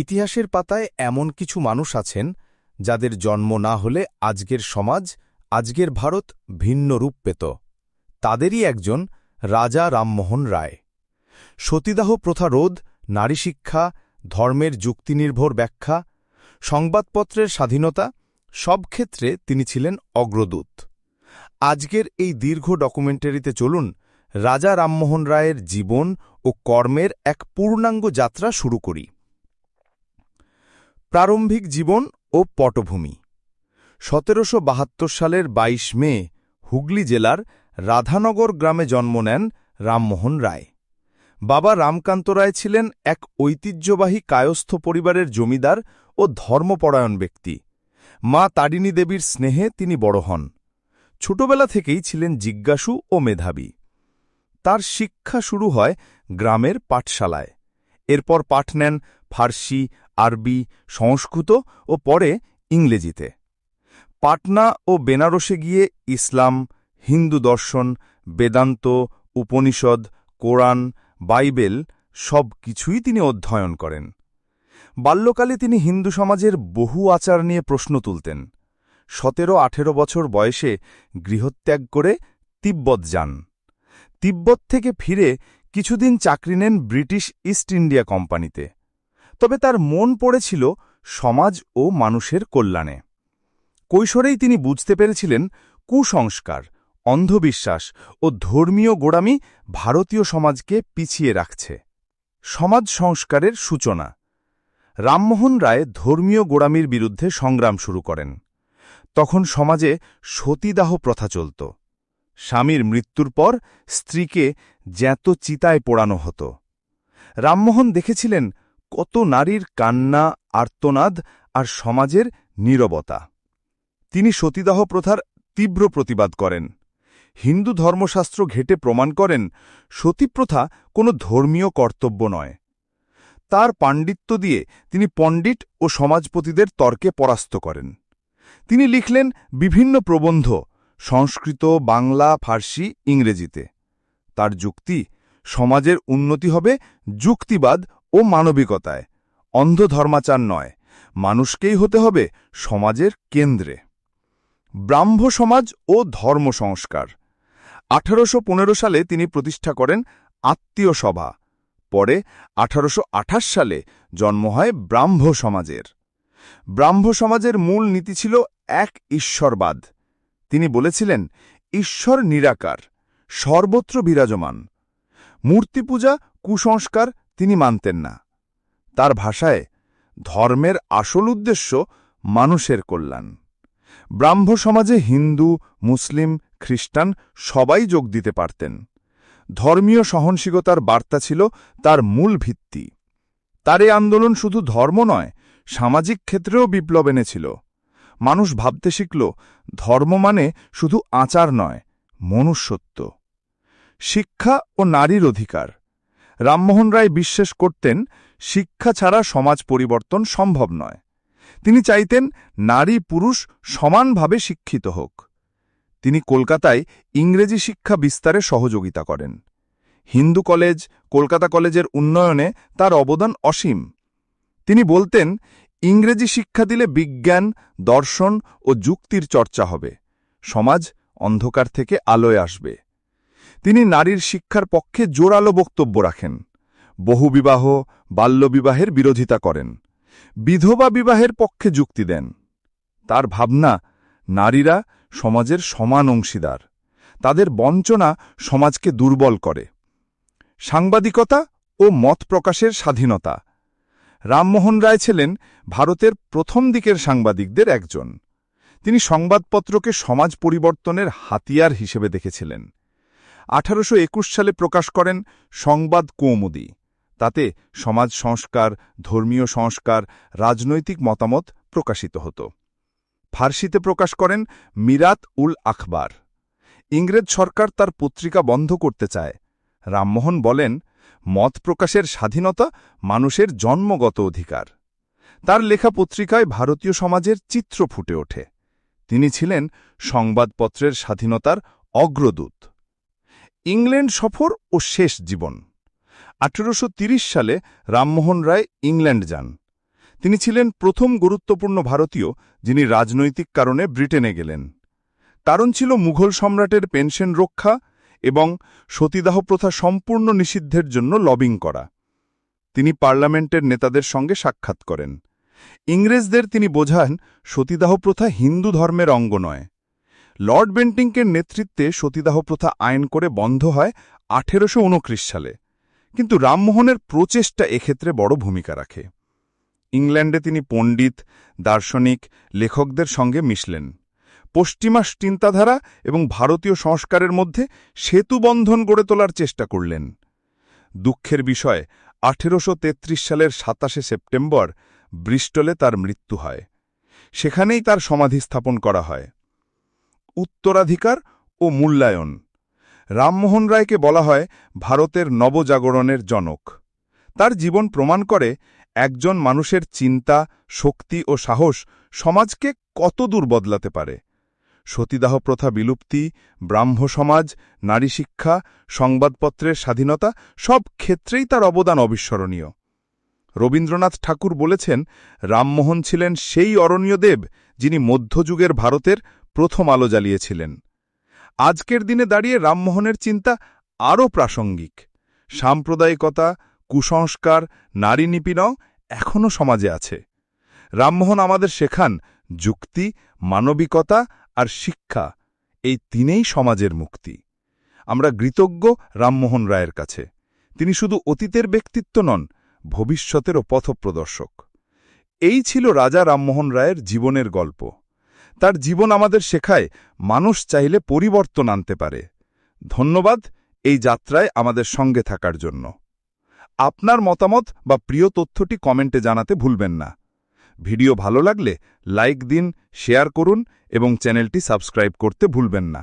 ইতিহাসের পাতায় এমন কিছু মানুষ আছেন, যাদের জন্ম না হলে আজকের সমাজ, আজকের ভারত ভিন্ন রূপ পেত। তাদেরই একজন রাজা রামমোহন রায়। সতীদাহ প্রথা রোধ, নারী শিক্ষা, ধর্মের যুক্তিনির্ভর ব্যাখ্যা, সংবাদপত্রের স্বাধীনতা, সব ক্ষেত্রে তিনি ছিলেন অগ্রদূত। আজকের এই দীর্ঘ ডকুমেন্টারিতে চলুন, রাজা রামমোহন রায়ের জীবন ও কর্মের এক পূর্ণাঙ্গ যাত্রা শুরু করি। প্রারম্ভিক জীবন ও পটভূমি। সতেরোশো বাহাত্তর সালের ২২ মে হুগলি জেলার রাধানগর গ্রামে জন্ম নেন রামমোহন রায়। বাবা রামকান্ত রায় ছিলেন এক ঐতিহ্যবাহী কায়স্থ পরিবারের জমিদার ও ধর্মপরায়ণ ব্যক্তি। মা তারিণী দেবীর স্নেহে তিনি বড় হন। ছোটবেলা থেকেই ছিলেন জিজ্ঞাসু ও মেধাবী। তার শিক্ষা শুরু হয় গ্রামের পাঠশালায়। এরপর পাঠ নেন ফার্সি, আরবি, সংস্কৃত ও পরে ইংরেজিতে। পাটনা ও বেনারসে গিয়ে ইসলাম, হিন্দু দর্শন, বেদান্ত, উপনিষদ, কোরআন, বাইবেল সব কিছুই তিনি অধ্যয়ন করেন। বাল্যকালে তিনি হিন্দু সমাজের বহু আচার নিয়ে প্রশ্ন তুলতেন। সতেরো আঠেরো বছর বয়সে গৃহত্যাগ করে তিব্বত যান। তিব্বত থেকে ফিরে কিছুদিন চাকরি নেন ব্রিটিশ ইস্ট ইন্ডিয়া কোম্পানিতে। তবে তার মন পড়েছিল সমাজ ও মানুষের কল্যাণে। কৈশোরেই তিনি বুঝতে পেরেছিলেন কুসংস্কার, অন্ধবিশ্বাস ও ধর্মীয় গোড়ামি ভারতীয় সমাজকে পিছিয়ে রাখছে। সমাজ সংস্কারের সূচনা। রামমোহন রায় ধর্মীয় গোড়ামির বিরুদ্ধে সংগ্রাম শুরু করেন। তখন সমাজে সতীদাহ প্রথা চলত। স্বামীর মৃত্যুর পর স্ত্রীকে জ্যাত চিতায় পোড়ানো হতো। রামমোহন দেখেছিলেন কত নারীর কান্না, আর্তনাদ আর সমাজের নীরবতা। তিনি সতীদাহ প্রথার তীব্র প্রতিবাদ করেন। হিন্দু ধর্মশাস্ত্র ঘেটে প্রমাণ করেন সতীপ্রথা কোনো ধর্মীয় কর্তব্য নয়। তার পাণ্ডিত্য দিয়ে তিনি পণ্ডিত ও সমাজপতিদের তর্কে পরাস্ত করেন। তিনি লিখলেন বিভিন্ন প্রবন্ধ, সংস্কৃত, বাংলা, ফার্সি, ইংরেজিতে। তার যুক্তি, সমাজের উন্নতি হবে যুক্তিবাদ ও মানবিকতায়। অন্ধ ধর্মাচার নয়, মানুষকেই হতে হবে সমাজের কেন্দ্রে। ব্রাহ্ম সমাজ ও ধর্ম সংস্কার। আঠারোশ পনেরো সালে তিনি প্রতিষ্ঠা করেন আত্মীয় সভা। পরে আঠারোশ আঠাশ সালে জন্ম হয় ব্রাহ্ম সমাজের। ব্রাহ্ম সমাজের মূল নীতি ছিল এক ঈশ্বরবাদ। তিনি বলেছিলেন, ঈশ্বর নিরাকার, সর্বত্র বিরাজমান। মূর্তি পূজা কুসংস্কার তিনি মানতেন না। তার ভাষায় ধর্মের আসল উদ্দেশ্য মানুষের কল্যাণ। ব্রাহ্ম সমাজে হিন্দু, মুসলিম, খ্রিস্টান সবাই যোগ দিতে পারতেন। ধর্মীয় সহনশীলতার বার্তা ছিল তার মূল ভিত্তি। তার এই আন্দোলন শুধু ধর্ম নয়, সামাজিক ক্ষেত্রেও বিপ্লব এনেছিল। মানুষ ভাবতে শিখল, ধর্ম মানে শুধু আচার নয়, মনুষ্যত্ব। শিক্ষা ও নারীর অধিকার। রামমোহন রায় বিশ্বাস করতেন, শিক্ষা ছাড়া সমাজ পরিবর্তন সম্ভব নয়। তিনি চাইতেন নারী পুরুষ সমানভাবে শিক্ষিত হোক। তিনি কলকাতায় ইংরেজি শিক্ষা বিস্তারে সহযোগিতা করেন। হিন্দু কলেজ, কলকাতা কলেজের উন্নয়নে তার অবদান অসীম। তিনি বলতেন, ইংরেজি শিক্ষা দিলে বিজ্ঞান, দর্শন ও যুক্তির চর্চা হবে। সমাজ অন্ধকার থেকে আলোয় আসবে। তিনি নারীর শিক্ষার পক্ষে জোরালো বক্তব্য রাখেন। বহুবিবাহ, বাল্যবিবাহের বিরোধিতা করেন। বিধবা বিবাহের পক্ষে যুক্তি দেন। তার ভাবনা, নারীরা সমাজের সমান অংশীদার। তাদের বঞ্চনা সমাজকে দুর্বল করে। সাংবাদিকতা ও মত প্রকাশের স্বাধীনতা। রামমোহন রায় ছিলেন ভারতের প্রথম দিকের সাংবাদিকদের একজন। তিনি সংবাদপত্রকে সমাজ পরিবর্তনের হাতিয়ার হিসেবে দেখেছিলেন। আঠারোশো একুশ সালে প্রকাশ করেন সংবাদ কৌমুদি। তাতে সমাজ সংস্কার, ধর্মীয় সংস্কার, রাজনৈতিক মতামত প্রকাশিত হতো। ফার্সিতে প্রকাশ করেন মিরাত উল আখবার। ইংরেজ সরকার তার পত্রিকা বন্ধ করতে চায়। রামমোহন বলেন, মত প্রকাশের স্বাধীনতা মানুষের জন্মগত অধিকার। তার লেখা পত্রিকায় ভারতীয় সমাজের চিত্র ফুটে ওঠে। তিনি ছিলেন সংবাদপত্রের স্বাধীনতার অগ্রদূত। ইংল্যান্ড সফর ও শেষ জীবন। আঠেরোশো সালে রামমোহন রায় ইংল্যান্ড যান। তিনি ছিলেন প্রথম গুরুত্বপূর্ণ ভারতীয়, যিনি রাজনৈতিক কারণে ব্রিটেনে গেলেন। কারণ ছিল মুঘল সম্রাটের পেনশন রক্ষা এবং সতীদাহ প্রথা সম্পূর্ণ নিষিদ্ধের জন্য লবিং করা। তিনি পার্লামেন্টের নেতাদের সঙ্গে সাক্ষাৎ করেন। ইংরেজদের তিনি বোঝান, সতীদাহ প্রথা হিন্দু ধর্মের অঙ্গ নয়। লর্ড বেন্টিংকের নেতৃত্বে সতীদাহ প্রথা আইন করে বন্ধ হয় আঠেরোশো সালে। কিন্তু রামমোহনের প্রচেষ্টা এক্ষেত্রে বড় ভূমিকা রাখে। ইংল্যান্ডে তিনি পণ্ডিত, দার্শনিক, লেখকদের সঙ্গে মিশলেন। পশ্চিমা চিন্তাধারা এবং ভারতীয় সংস্কারের মধ্যে সেতুবন্ধন গড়ে তোলার চেষ্টা করলেন। দুঃখের বিষয়, আঠেরোশো তেত্রিশ সালের সাতাশে সেপ্টেম্বর ব্রিস্টলে তার মৃত্যু হয়। সেখানেই তার সমাধি স্থাপন করা হয়। উত্তরাধিকার ও মূল্যায়ন। রামমোহন রায়কে বলা হয় ভারতের নবজাগরণের জনক। তার জীবন প্রমাণ করে একজন মানুষের চিন্তা, শক্তি ও সাহস সমাজকে কত দূর বদলাতে পারে। সতীদাহ প্রথা বিলুপ্তি, ব্রাহ্ম সমাজ, নারী শিক্ষা, সংবাদপত্রের স্বাধীনতা সব ক্ষেত্রেই তার অবদান অবিস্মরণীয়। রবীন্দ্রনাথ ঠাকুর বলেছেন, রামমোহন ছিলেন সেই অরণ্য দেব যিনি মধ্যযুগের ভারতের প্রথম আলো জ্বালিয়েছিলেন। আজকের দিনে দাঁড়িয়ে রামমোহনের চিন্তা আরও প্রাসঙ্গিক। সাম্প্রদায়িকতা, কুসংস্কার, নারী নিপীড়ন এখনও সমাজে আছে। রামমোহন আমাদের শেখান যুক্তি, মানবিকতা আর শিক্ষা, এই তিনেই সমাজের মুক্তি। আমরা কৃতজ্ঞ রামমোহন রায়ের কাছে। তিনি শুধু অতীতের ব্যক্তিত্ব নন, ভবিষ্যতেরও পথপ্রদর্শক। এই ছিল রাজা রামমোহন রায়ের জীবনের গল্প। তার জীবন আমাদের শেখায়, মানুষ চাইলে পরিবর্তন আনতে পারে। ধন্যবাদ এই যাত্রায় আমাদের সঙ্গে থাকার জন্য। আপনার মতামত বা প্রিয় তথ্যটি কমেন্টে জানাতে ভুলবেন না। ভিডিও ভালো লাগলে লাইক দিন, শেয়ার করুন এবং চ্যানেলটি সাবস্ক্রাইব করতে ভুলবেন না।